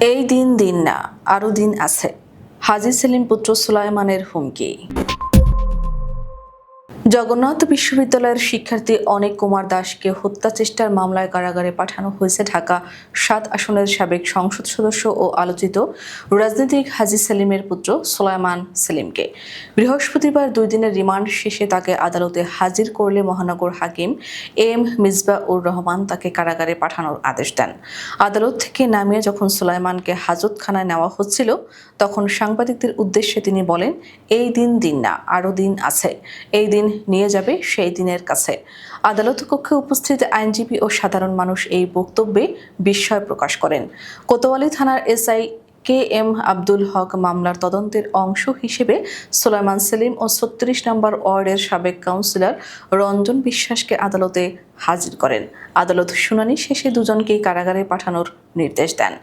এই দিন দিন না আরও দিন আছে। হাজি সেলিম পুত্র সুলাইমানের হুমকি। জগন্নাথ বিশ্ববিদ্যালয়ের শিক্ষার্থী অনেক কুমার দাসকে হত্যা চেষ্টার মামলায় কারাগারে পাঠানো হয়েছে ঢাকা সাত আসনের সাবেক সংসদ সদস্য ও আলোচিত রাজনীতিক হাজি সেলিমের পুত্র সোলাইমান সেলিমকে। বৃহস্পতিবার দুই দিনের রিমান্ড শেষে তাকে আদালতে হাজির করলে মহানগর হাকিম এম মিসবা উর রহমান তাকে কারাগারে পাঠানোর আদেশ দেন। আদালত থেকে নামিয়ে যখন সুলাইমানকে হাজতখানায় নেওয়া হচ্ছিল, তখন সাংবাদিকদের উদ্দেশ্যে তিনি বলেন, এই দিন দিন না, আরও দিন আছে। এই দিন নিয়ে যাবে সেই দিনের কাছে। আদালত কক্ষে উপস্থিত আইনজীবী ও সাধারণ মানুষ এই বক্তব্যে বিস্ময় প্রকাশ করেন। কোতোয়ালি থানার SI K M Abdul Haq মামলার তদন্তের অংশ হিসেবে সোলাইমান সেলিম ও ছত্রিশ নম্বর ওয়ার্ডের সাবেক কাউন্সিলর রঞ্জন বিশ্বাসকে আদালতে হাজির করেন। আদালত শুনানি শেষে দুজনকেই কারাগারে পাঠানোর নির্দেশ দেন।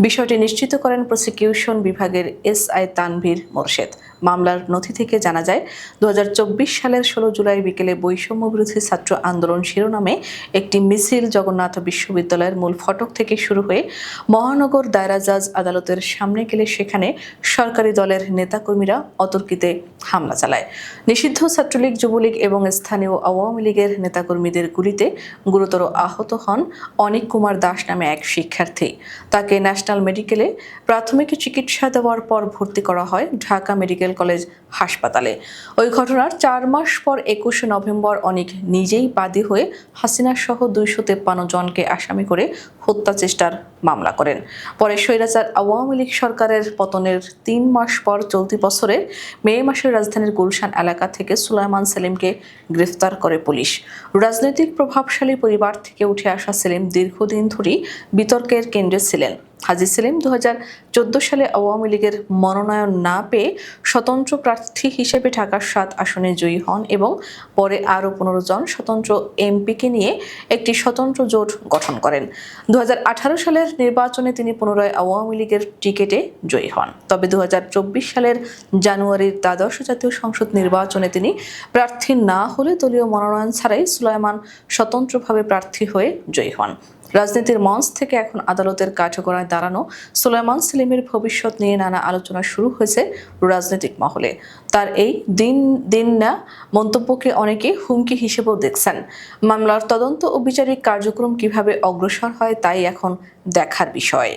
বিষয়টি নিশ্চিত করেন প্রসিকিউশন বিভাগের এসআই তানভীর মোরশেদ। মামলার নথি থেকে জানা যায়, দুহাজার চব্বিশ সালের ষোলো জুলাই বিকেলে বৈষম্য বিরোধী ছাত্র আন্দোলন শিরোনামে একটি মিছিল জগন্নাথ বিশ্ববিদ্যালয়ের মূল ফটক থেকে শুরু হয়ে মহানগর দায়রা জাজ আদালতের সামনে গেলে সেখানে সরকারি দলের নেতাকর্মীরা অতর্কিতে হামলা চালায়। নিষিদ্ধ ছাত্রলীগ, যুবলীগ এবং স্থানীয় আওয়ামী লীগের নেতাকর্মীদের গুলিতে গুরুতর আহত হন অনিক কুমার দাস নামে এক শিক্ষার্থী। তাকে ন্যাশনাল মেডিকেলে প্রাথমিক চিকিৎসা দেওয়ার পর ভর্তি করা হয় ঢাকা মেডিকেল কলেজ হাসপাতালে। ওই ঘটনার চার মাস পর একুশে নভেম্বর অনেক নিজেই বাদী হয়ে হাসিনা সহ দুইশো তেপ্পান্ন জনকে আসামি করে হত্যা চেষ্টার মামলা করেন। পরে স্বৈরাচার আওয়ামী লীগ সরকারের পতনের তিন মাস পর চলতি বছরের মে মাসে রাজধানীর গুলশান এলাকা থেকে সুলাইমান সেলিমকে গ্রেফতার করে পুলিশ। রাজনৈতিক প্রভাবশালী পরিবার থেকে উঠে আসা সেলিম দীর্ঘদিন ধরেই বিতর্কের কেন্দ্রে ছিলেন। হাজি সেলিম দু হাজার চোদ্দ সালে আওয়ামী লীগের মনোনয়ন না পেয়ে স্বতন্ত্র প্রার্থী হিসেবে ঢাকার সাত আসনে জয়ী হন এবং পরে আরও পনেরো জন স্বতন্ত্র এমপিকে নিয়ে একটি স্বতন্ত্র জোট গঠন করেন। দু হাজার আঠারো সালের নির্বাচনে তিনি পুনরায় আওয়ামী লীগের টিকেটে জয়ী হন। তবে দু হাজার চব্বিশ সালের জানুয়ারির দ্বাদশ জাতীয় সংসদ নির্বাচনে তিনি প্রার্থী না হলে দলীয় মনোনয়ন ছাড়াই সুলাইমান স্বতন্ত্রভাবে প্রার্থী হয়ে জয়ী হন। রাজনীতির মঞ্চ থেকে এখন আদালতের কাঠগড়ায় দাঁড়ানো সুলাইমান সেলিমের ভবিষ্যৎ নিয়ে নানা আলোচনা শুরু হয়েছে রাজনৈতিক মহলে। তার এই দিন দিন না মন্তব্যকে অনেকে হুমকি হিসেবেও দেখছেন। মামলার তদন্ত ও বিচারিক কার্যক্রম কীভাবে অগ্রসর হয় তাই এখন দেখার বিষয়।